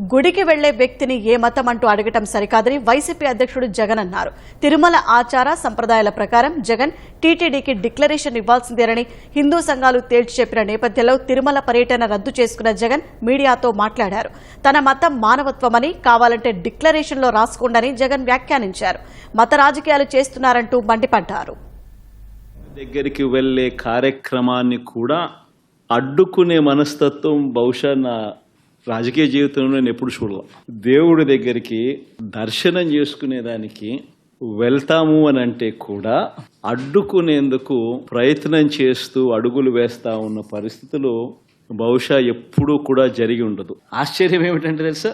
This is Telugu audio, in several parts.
గుడికి వెళ్ళే వ్యక్తిని ఏ మతం అంటూ అడగటం సరికాదని వైసీపీ అధ్యక్షుడు జగన్ అన్నారు. తిరుమల ఆచార సంప్రదాయాల ప్రకారం జగన్ టీటీడీకి డిక్లరేషన్ ఇవ్వాల్సిందేనని హిందూ సంఘాలు తేల్చి చెప్పిన నేపథ్యంలో తిరుమల పర్యటన రద్దు చేసుకున్న జగన్ మీడియాతో మాట్లాడారు. తన మతం మానవత్వమని కావాలంటే డిక్లరేషన్లో రాసుకోండని జగన్ వ్యాఖ్యానించారు. మత రాజకీయాలు చేస్తున్నారంటూ మండిపడ్డారు. దగ్గరికి వెళ్ళే కార్యక్రమాన్ని కూడా అడ్డుకునే మనస్తత్వం బహుశా నా రాజకీయ జీవితంలో నేను ఎప్పుడు చూడలే. దేవుడి దగ్గరికి దర్శనం చేసుకునేదానికి వెళ్తాము అని అంటే కూడా అడ్డుకునేందుకు ప్రయత్నం చేస్తూ అడుగులు వేస్తా ఉన్న పరిస్థితులు బహుశా ఎప్పుడూ కూడా జరిగి ఉండదు. ఆశ్చర్యం ఏమిటంటే తెలుసా?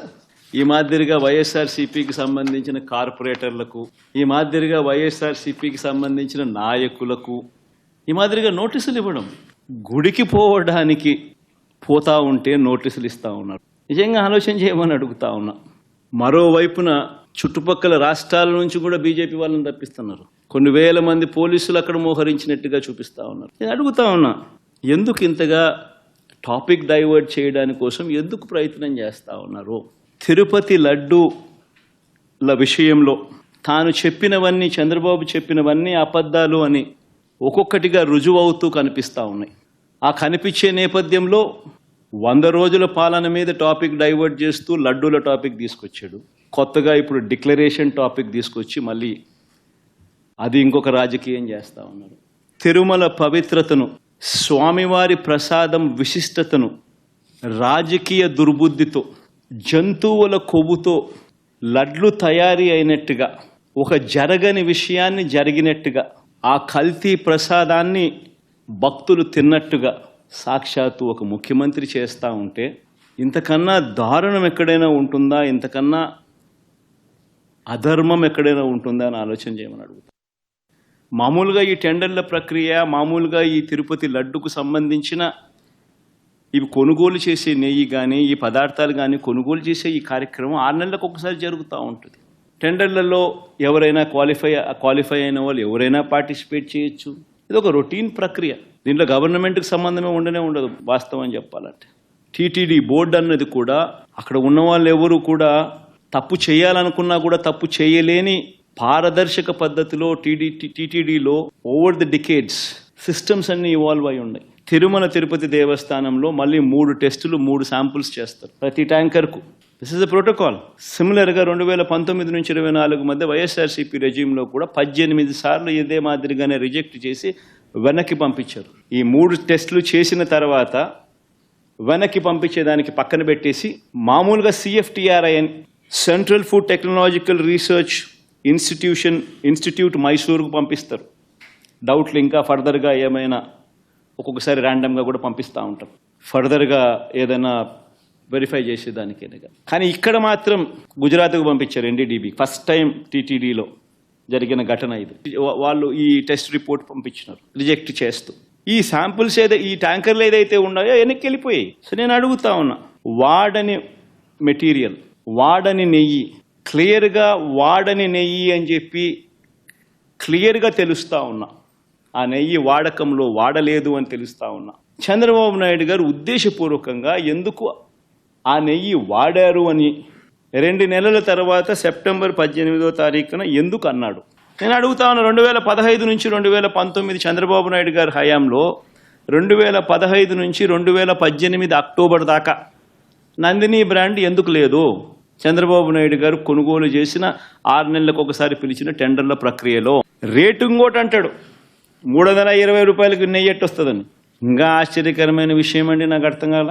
ఈ మాదిరిగా వైఎస్ఆర్సీపీకి సంబంధించిన కార్పొరేటర్లకు ఈ మాదిరిగా వైఎస్ఆర్సీపీకి సంబంధించిన నాయకులకు ఈ మాదిరిగా నోటీసులు ఇవ్వడం. గుడికి పోవడానికి పోతా ఉంటే నోటీసులు ఇస్తూ ఉన్నారు. నిజంగా ఆలోచన చేయమని అడుగుతా ఉన్నా. మరోవైపున చుట్టుపక్కల రాష్ట్రాల నుంచి కూడా బీజేపీ వాళ్ళని తప్పిస్తున్నారు. కొన్ని వేల మంది పోలీసులు అక్కడ మోహరించినట్టుగా చూపిస్తూ ఉన్నారు. నేను అడుగుతా ఉన్నా ఎందుకు ఇంతగా టాపిక్ డైవర్ట్ చేయడానికి కోసం ఎందుకు ప్రయత్నం చేస్తూ ఉన్నారు? తిరుపతి లడ్డూల విషయంలో తాను చెప్పినవన్నీ చంద్రబాబు చెప్పినవన్నీ అబద్ధాలు అని ఒక్కొక్కటిగా రుజువవుతూ కనిపిస్తూ ఉన్నాయి. ఆ కనిపించే నేపథ్యంలో వంద రోజుల పాలన మీద టాపిక్ డైవర్ట్ చేస్తూ లడ్డూల టాపిక్ తీసుకొచ్చాడు. కొత్తగా ఇప్పుడు డిక్లరేషన్ టాపిక్ తీసుకొచ్చి మళ్ళీ అది ఇంకొక రాజకీయం చేస్తూ ఉన్నారు. తిరుమల పవిత్రతను స్వామివారి ప్రసాదం విశిష్టతను రాజకీయ దుర్బుద్ధితో జంతువుల కొవ్వుతో లడ్లు తయారీ అయినట్టుగా ఒక జరగని విషయాన్ని జరిగినట్టుగా ఆ కల్తీ ప్రసాదాన్ని భక్తులు తిన్నట్టుగా సాక్షాత్తు ఒక ముఖ్యమంత్రి చేస్తూ ఉంటే ఇంతకన్నా దారుణం ఎక్కడైనా ఉంటుందా? ఇంతకన్నా అధర్మం ఎక్కడైనా ఉంటుందా అని ఆలోచన చేయమని అడుగుతా. మామూలుగా ఈ టెండర్ల ప్రక్రియ మామూలుగా ఈ తిరుపతి లడ్డుకు సంబంధించిన ఇవి కొనుగోలు చేసే నెయ్యి కానీ ఈ పదార్థాలు కానీ కొనుగోలు చేసే ఈ కార్యక్రమం ఆరు నెలలకు ఒకసారి జరుగుతూ ఉంటుంది. టెండర్లలో ఎవరైనా క్వాలిఫై క్వాలిఫై అయిన వాళ్ళు ఎవరైనా పార్టిసిపేట్ చేయొచ్చు. ఇది ఒక రొటీన్ ప్రక్రియ. దీంట్లో గవర్నమెంట్కి సంబంధమే ఉండనే ఉండదు వాస్తవం చెప్పాలంటే. టీటీడీ బోర్డు అన్నది కూడా అక్కడ ఉన్న వాళ్ళు ఎవరు కూడా తప్పు చేయాలనుకున్నా కూడా తప్పు చేయలేని పారదర్శక పద్ధతిలో టీడీ టీటీడీలో ఓవర్ ది డికేడ్స్ సిస్టమ్స్ అన్ని ఇవాల్వ్ అయి ఉన్నాయి. తిరుమల తిరుపతి దేవస్థానంలో మళ్ళీ మూడు టెస్టులు మూడు శాంపుల్స్ చేస్తారు. ప్రతి ట్యాంకర్కు. దిస్ ఇస్ అ ప్రోటోకాల్ సిమిలర్గా రెండు వేల పంతొమ్మిది నుంచి ఇరవై నాలుగు మధ్య వైఎస్ఆర్సీపీ రెజ్యూమ్లో కూడా పద్దెనిమిది సార్లు ఇదే మాదిరిగానే రిజెక్ట్ చేసి వెనక్కి పంపించారు. ఈ మూడు టెస్టులు చేసిన తర్వాత వెనక్కి పంపించేదానికి పక్కన పెట్టేసి మామూలుగా CFTRI central food technological research institution institute మైసూరుకు పంపిస్తారు. డౌట్లు ఇంకా ఫర్దర్గా ఏమైనా ఒక్కొక్కసారి ర్యాండమ్గా కూడా పంపిస్తూ ఉంటాం. ఫర్దర్గా ఏదైనా వెరిఫై చేసేదానికైనా కానీ ఇక్కడ మాత్రం గుజరాత్కు పంపించారు ఎన్డీడీబీ ఫస్ట్ టైం టీటీడీలో జరిగిన ఘటన ఇది. వాళ్ళు ఈ టెస్ట్ రిపోర్ట్ పంపించినారు. రిజెక్ట్ చేస్తూ. ఈ శాంపుల్స్ ఏదో ఈ ట్యాంకర్లు ఏదైతే ఉన్నాయో వెనక్కి వెళ్ళిపోయాయి. సో నేను అడుగుతా ఉన్నా వాడని మెటీరియల్ వాడని నెయ్యి క్లియర్గా వాడని నెయ్యి అని చెప్పి క్లియర్గా తెలుస్తా ఉన్నా. ఆ నెయ్యి వాడకంలో వాడలేదు అని తెలుస్తా ఉన్నా. చంద్రబాబు నాయుడు గారు ఉద్దేశపూర్వకంగా ఎందుకు ఆ నెయ్యి వాడారు అని రెండు నెలల తర్వాత సెప్టెంబర్ పద్దెనిమిదో తారీఖున ఎందుకు అన్నాడు? నేను అడుగుతా రెండు వేల పదహైదు నుంచి రెండు వేల పంతొమ్మిది చంద్రబాబు నాయుడు గారి హయాంలో రెండు వేల పదహైదు నుంచి రెండు వేల పద్దెనిమిది అక్టోబర్ దాకా నందిని బ్రాండ్ ఎందుకు లేదు? చంద్రబాబు నాయుడు గారు కొనుగోలు చేసిన ఆరు నెలలకు ఒకసారి పిలిచిన టెండర్ల ప్రక్రియలో రేటు ఇంకోటి అంటాడు. మూడు వందల ఇరవై రూపాయలకు నెయ్యి ఎట్టు వస్తుందని ఇంకా ఆశ్చర్యకరమైన విషయం అండి నాకు అర్థం కాల?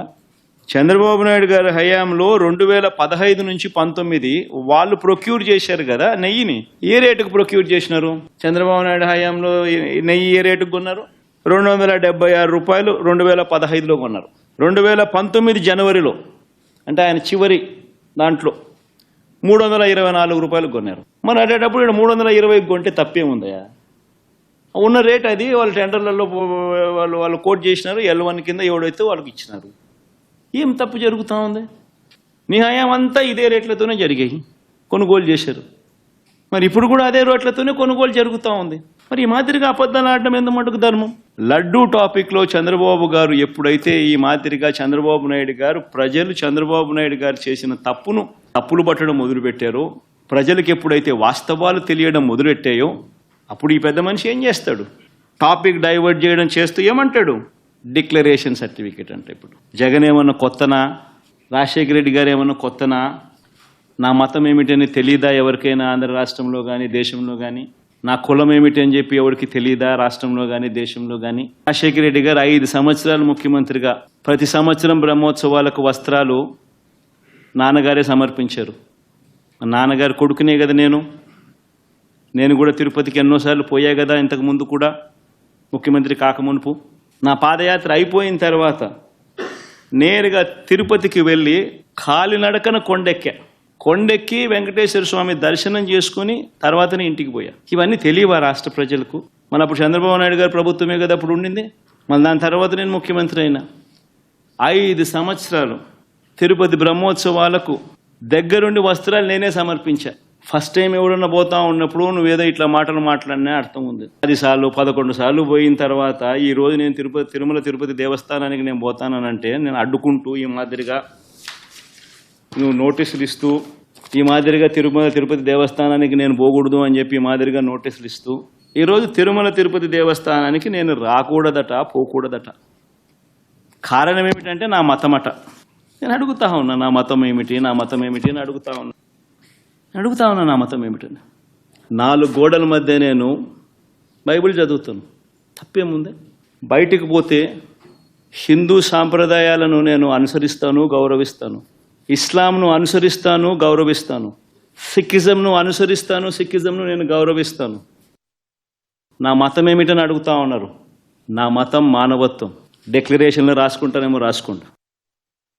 చంద్రబాబు నాయుడు గారి హయాంలో రెండు వేల పదహైదు నుంచి పంతొమ్మిది వాళ్ళు ప్రొక్యూర్ చేశారు కదా నెయ్యిని. ఏ రేటుకు ప్రొక్యూర్ చేసినారు? చంద్రబాబు నాయుడు హయాంలో నెయ్యి ఏ రేటుకు కొన్నారు? రెండు వందల డెబ్బై ఆరు రూపాయలు రెండు వేల పదహైదులో కొన్నారు. రెండు వేల పంతొమ్మిది జనవరిలో అంటే ఆయన చివరి దాంట్లో మూడు వందల ఇరవై నాలుగు రూపాయలు కొన్నారు. మరి అటేటప్పుడు ఇక్కడ మూడు వందల ఇరవై కొంటే తప్పేముందయా ఉన్న రేట్ అది వాళ్ళు టెండర్లలో వాళ్ళు వాళ్ళు కోట్ చేసినారు ఎల్ వన్ కింద ఎవడైతే వాళ్ళకి ఇచ్చినారు. ఏం తప్పు జరుగుతూ ఉంది? నీ అంతా ఇదే రేట్లతోనే జరిగాయి. కొనుగోలు చేశారు. మరి ఇప్పుడు కూడా అదే రేట్లతోనే కొనుగోలు జరుగుతూ ఉంది. మరి ఈ మాదిరిగా అబద్ధాలు ఆడడం ఎందు మటుకు ధర్మం? లడ్డు టాపిక్లో చంద్రబాబు గారు ఎప్పుడైతే ఈ మాదిరిగా చంద్రబాబు నాయుడు గారు ప్రజలు చంద్రబాబు నాయుడు గారు చేసిన తప్పును తప్పులు పట్టడం మొదలుపెట్టారో ప్రజలకు ఎప్పుడైతే వాస్తవాలు తెలియడం మొదలెట్టాయో అప్పుడు ఈ పెద్ద మనిషి ఏం చేస్తాడు? టాపిక్ డైవర్ట్ చేయడం చేస్తూ ఏమంటాడు? డిక్లరేషన్ సర్టిఫికేట్ అంటే ఇప్పుడు. జగన్ ఏమన్నా కొత్తనా? రాజశేఖర రెడ్డి గారు ఏమన్నా కొత్తనా? నా మతం ఏమిటని తెలియదా ఎవరికైనా ఆంధ్ర రాష్ట్రంలో కానీ దేశంలో కానీ నా కులం ఏమిటి అని చెప్పి ఎవరికి తెలియదా రాష్ట్రంలో కానీ దేశంలో కానీ రాజశేఖర రెడ్డి గారు ఐదు సంవత్సరాలు ముఖ్యమంత్రిగా. ప్రతి సంవత్సరం బ్రహ్మోత్సవాలకు వస్త్రాలు నాన్నగారే సమర్పించారు. నాన్నగారు కొడుకునే కదా నేను. నేను కూడా తిరుపతికి ఎన్నోసార్లు పోయా కదా ఇంతకు ముందు కూడా. ముఖ్యమంత్రి కాకమునుపు నా పాదయాత్ర అయిపోయిన తర్వాత నేరుగా తిరుపతికి వెళ్ళి కాలినడకన కొండెక్కా. కొండెక్కి వెంకటేశ్వర స్వామి దర్శనం చేసుకుని తర్వాతనే ఇంటికి పోయా. ఇవన్నీ తెలియవా రాష్ట్ర ప్రజలకు? మన అప్పుడు చంద్రబాబు నాయుడు గారు ప్రభుత్వమే కదా అప్పుడు ఉండింది. మళ్ళీ దాని తర్వాత నేను ముఖ్యమంత్రి అయినా. ఐదు సంవత్సరాలు తిరుపతి బ్రహ్మోత్సవాలకు దగ్గరుండి వస్త్రాలు నేనే సమర్పించా. ఫస్ట్ టైం ఎవడన్నా పోతా ఉన్నప్పుడు నువ్వేదో ఇట్లా మాటలు మాట్లాడినా అర్థం ఉంది. పది సార్లు పదకొండు సార్లు పోయిన తర్వాత ఈ రోజు నేను తిరుపతి తిరుమల తిరుపతి దేవస్థానానికి నేను పోతానంటే నేను అడ్డుకుంటూ ఈ మాదిరిగా నువ్వు నోటీసులు ఇస్తూ ఈ మాదిరిగా తిరుమల తిరుపతి దేవస్థానానికి నేను పోకూడదు అని చెప్పి ఈ మాదిరిగా నోటీసులు ఇస్తూ ఈరోజు తిరుమల తిరుపతి దేవస్థానానికి నేను రాకూడదట పోకూడదట. కారణం ఏమిటంటే నా మతమట. నేను అడుగుతా ఉన్నా నా మతం ఏమిటి నా మతం ఏమిటి అని అడుగుతా ఉన్నా. అడుగుతా ఉన్నా నా మతం ఏమిటని. నాలుగు గోడల మధ్య నేను బైబిల్ చదువుతాను. తప్పేముంది? బయటికి పోతే హిందూ సాంప్రదాయాలను నేను అనుసరిస్తాను గౌరవిస్తాను. ఇస్లాంను అనుసరిస్తాను గౌరవిస్తాను. సిక్కిజంను అనుసరిస్తాను సిక్కిజంను నేను గౌరవిస్తాను. నా మతం ఏమిటని అడుగుతా ఉన్నారు? నా మతం మానవత్వం. డిక్లరేషన్లు రాసుకుంటానేమో రాసుకుంటా.